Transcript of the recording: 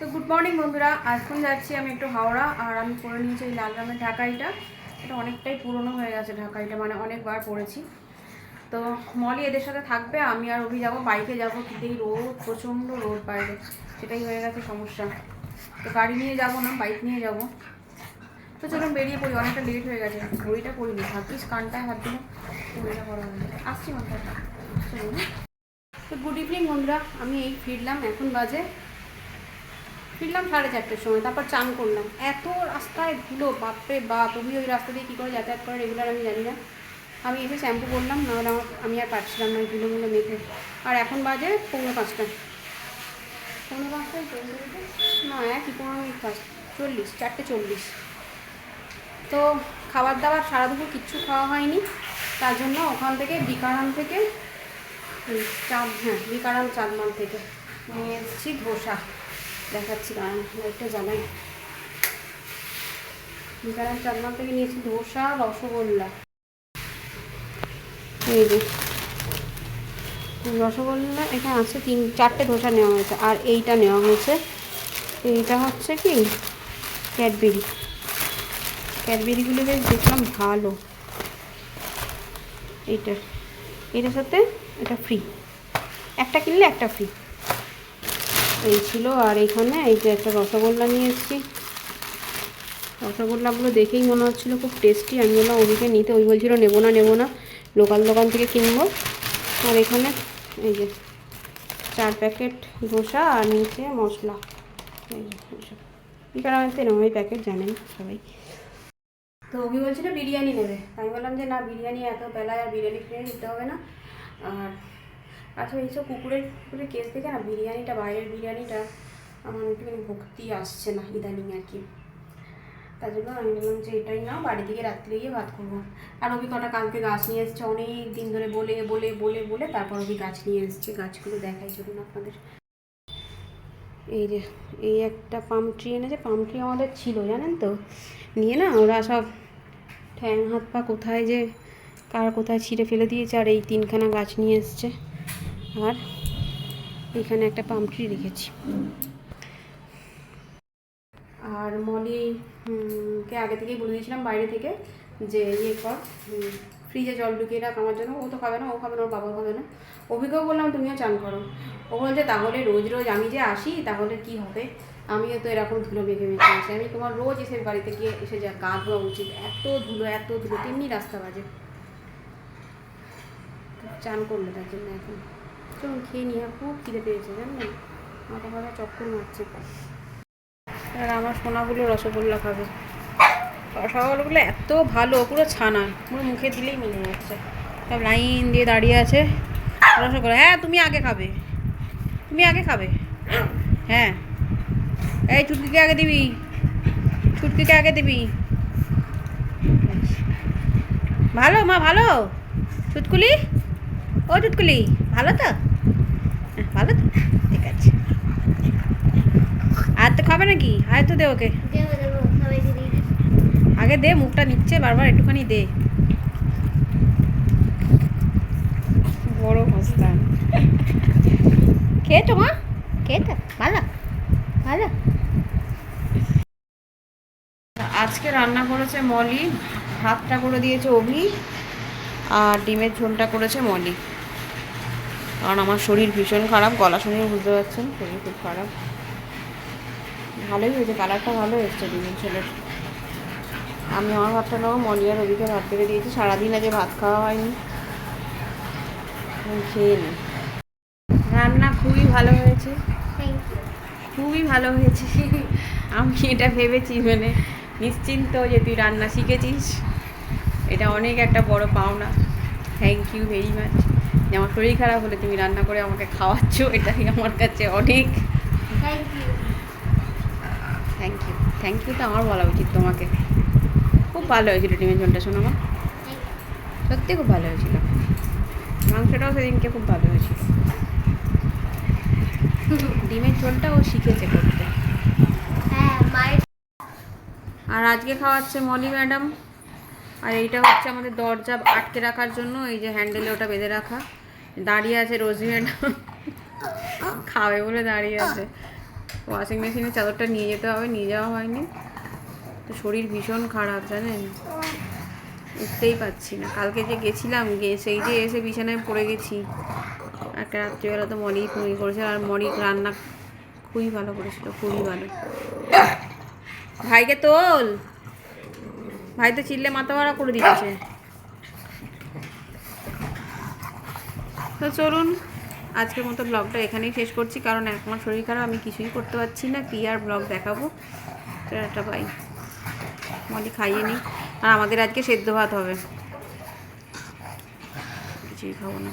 তো good morning বন্ধুরা। এখন যাচ্ছি আমি একটু হাওড়া, আর আমি পরে নিয়েছি এই লাল রঙের ঢাকাইটা। এটা অনেকটাই পুরনো হয়ে গেছে ঢাকাইটা মানে অনেকবার পরেছি তো মলি এদের সাথে থাকবে, আমি আর অভি যাব, বাইকে যাব, কিন্তু এই রোদ, প্রচণ্ড রোদ বাইরে। সেটাই হয়ে গেছে সমস্যা। তো গাড়ি নিয়ে যাব না, বাইক নিয়ে যাব। তো চলুন বেরিয়ে পড়ি, অনেকটা লেট হয়ে গেছে। ঘড়িটা পড়িনি ভাবিস কানটায় হাত দিলাম ঘড়িটা পড়া হয়ে যাবে আসছি মাথাটা চলুন। তো গুড ইভিনিং বন্ধুরা, আমি এই ফিরলাম, এখন বাজে ফিরলাম সাড়ে চারটের সময়, তারপর চান করলাম। এত রাস্তায় ধুলো, বাপরে বাপ, তুমি ওই রাস্তা দিয়ে কী করে যাতায়াত করে রেগুলার আমি জানি না। আমি এসে শ্যাম্পু করলাম, নাহলে আমার, আমি আর পারছিলাম না ধুলোগুলো মেখে। আর এখন বাজে পৌনে পাঁচটা। পৌনে পাঁচটায় না, একই পনেরো মিনিট পাঁচ চল্লিশ, চারটে চল্লিশ। তো খাবার দাবার সারা দুপুর কিচ্ছু খাওয়া হয়নি। তার জন্য ওখান থেকে বিকারাম থেকে চাঁদ হ্যাঁ বিকারাম চাঁদমাল থেকে নিয়ে এসেছি ধোসা। দেখাচ্ছি দাঁড়ান একটা জানাই বিকারাম চাঁদমাল থেকে নিয়েছি ধোসা, রসগোল্লা। এই যে, রসগোল্লা এখানে আছে তিন, চারটে ধোসা নেওয়া হয়েছে, আর এইটা নেওয়া হয়েছে, এইটা হচ্ছে কি? ক্যাডবেরি ক্যাডবেরিগুলো বেশ দেখলাম ভালো। এইটা, এটার সাথে এটা ফ্রি একটা কিনলে একটা ফ্রি এই ছিল, আর এখানে এই যে একটা রসগোল্লা নিয়ে এসেছি। রসগোল্লাগুলো দেখেই মনে হচ্ছিল খুব টেস্টি আমি বললাম, ওদিকে নিতে। ওই বলছিল, নেব না নেব না, লোকাল দোকান থেকে কিনবো। আর এখানে এই যে চার প্যাকেট ধোসা আর নিচে মশলা। এই যে তো এরকম প্যাকেট জানেন সবাই। তো অভি বলছিল, বিরিয়ানি নেবে। আমি বললাম যে, না, বিরিয়ানি এত বেলায় আর বিরিয়ানি ফিরিয়ে দিতে হবে না। আর আচ্ছা এইসব কুকুরের কুকুরের কেস থেকে না বিরিয়ানিটা, বাইরের বিরিয়ানিটা আমার একটুখানি ভক্তি আসছে না ইদানিং আর কি। তার জন্য আমি বললাম যে এটাই না বাড়ি থেকে রাত্রে গিয়ে ভাত করব। আর অভি কটা কালকে গাছ নিয়ে এসছে, অনেক দিন ধরে বলে বলে বলে বলে তারপর অভি গাছ নিয়ে এসছে, গাছগুলো দেখাই চলুন আপনাদের। এই যে, এই একটা পাম ট্রি এনেছে পাম ট্রি আমাদের ছিল, জানেন তো? নিয়ে না ওরা সব ঠ্যাং হাত পা কোথায় যে, কার কোথায় ছিঁড়ে ফেলে দিয়েছে, আর এই তিনখানা গাছ নিয়ে এসছে। আর এখানে একটা পাম ট্রি রেখেছি। আর মলি কে আগে থেকেই বলে দিয়েছিলাম বাইরে থেকে যে ইয়ে কর ফ্রিজে জল ঢুকিয়ে রাখ আমার জন্য। ও তো খাবে না, ও খাবে না, ওর বাবা খাবে না। অভিকেও বললাম, তুমিও চান করো। ও বলছে, তাহলে রোজ রোজ আমি যে আসি, তাহলে কি হবে? আমিও তো এরকম ধুলো মেখে মেখে আসি আমি তোমার রোজ এসে বাড়িতে গিয়ে এসে যা গা ধোয়া উচিত, এত ধুলো এত ধুলো, তেমনি রাস্তা বাজে। চান করল তার জন্য এখন। চলুন খেয়ে নিয়ে খুব খিদে পেয়েছে জানেন? মাথা ফাথা চক্কর মারছে আর আমার সোনাগুলো রসগোল্লা খাবে। রসগোল্লাগুলো এত ভালো, পুরো ছানা। পুরো মুখে দিলেই মিলে যাচ্ছে। সব লাইন দিয়ে দাঁড়িয়ে আছে। রসগোল্লা হ্যাঁ তুমি আগে খাবে। তুমি আগে খাবে। হ্যাঁ। এই ছুটকিকে আগে দিবি। ছুটকিকে আগে দিবি। ভালো, মা, ভালো। চুটকুলি? ও চুটকুলি, ভালো তো? ভালো তো? ঠিক আছে। আর তো খাবে নাকি? আর তো দে ওকে। আগে দে মুখটা নিচ্ছে বারবার একটুখানি দে। বড় মস্তান খেয়েছো মা খেয়েছো ভালো ভালো। আজকে রান্না করেছে মলি ভাতটা করে দিয়েছে অভি আর ডিমের ঝোলটা করেছে মলি। কারণ আমার শরীর ভীষণ খারাপ গলা শুনে বুঝতে পারছেন শরীর খুব খারাপ। ভালোই হয়েছে কালারটা ভালো এসছে ডিমের ছেলের। আমি আমার ভাতটা নেব মলি আর রবিকে ভাত পেরে দিয়েছি সারাদিন আগে ভাত খাওয়া হয়নি। খেয়ে নিই রান্না খুবই ভালো হয়েছে. খুবই ভালো হয়েছে। আমি এটা ভেবেছি মানে নিশ্চিন্ত যে তুই রান্না শিখেছিস। এটা অনেক একটা বড় পাওনা। থ্যাংক ইউ ভেরি মাচ যে আমার শরীর খারাপ হলে তুমি রান্না করে আমাকে খাওয়াচ্ছ এটাই আমার কাছে অনেক. থ্যাংক ইউ থ্যাংক ইউ তো আমার বলা উচিত তোমাকে। খুব ভালো হয়েছিল ডিমের ঝোলটা শোনো মা। সত্যি খুব ভালো হয়েছিল। মাংসটাও সেদিনকে খুব ভালো হয়েছিল। ডিমের ঝোলটা ও শিখেছে করতে। হ্যাঁ আর আজকে খাওয়াচ্ছে মলি ম্যাডাম। আর এইটা হচ্ছে আমাদের দরজা আটকে রাখার জন্য এই যে হ্যান্ডেলে ওটা বেঁধে রাখা। দাঁড়িয়ে আছে রোজি ম্যাডাম। খাবে বলে দাঁড়িয়ে আছে। ওয়াশিং মেশিনের চাদরটা নিয়ে যেতে হবে, নিয়ে যাওয়া হয়নি। তো শরীর ভীষণ খারাপ, জানেন? উঠতেই পারছি না। কালকে যে গেছিলাম, গিয়ে সেই যে এসে বিছানায় পড়ে গেছি। একটা রাত্রিবেলা তো মরি তুমি করেছিল, আর মরি রান্না খুবই ভালো করেছিল, খুবই ভালো। ভাইকে তোল। ভাই তো চিল্লে মাথা ভাড়া করে দিচ্ছে। তো চলুন, আজকের মতো ব্লগটা এখানেই শেষ করছি, কারণ এখন শরীর খারাপ, আমি কিছুই করতে পারছি না। কী আর ব্লগ দেখাবো? একটা ভাই মলি খাইয়ে নিই আর আমাদের আজকে সেদ্ধ ভাত হবে। কিছুই খাব না।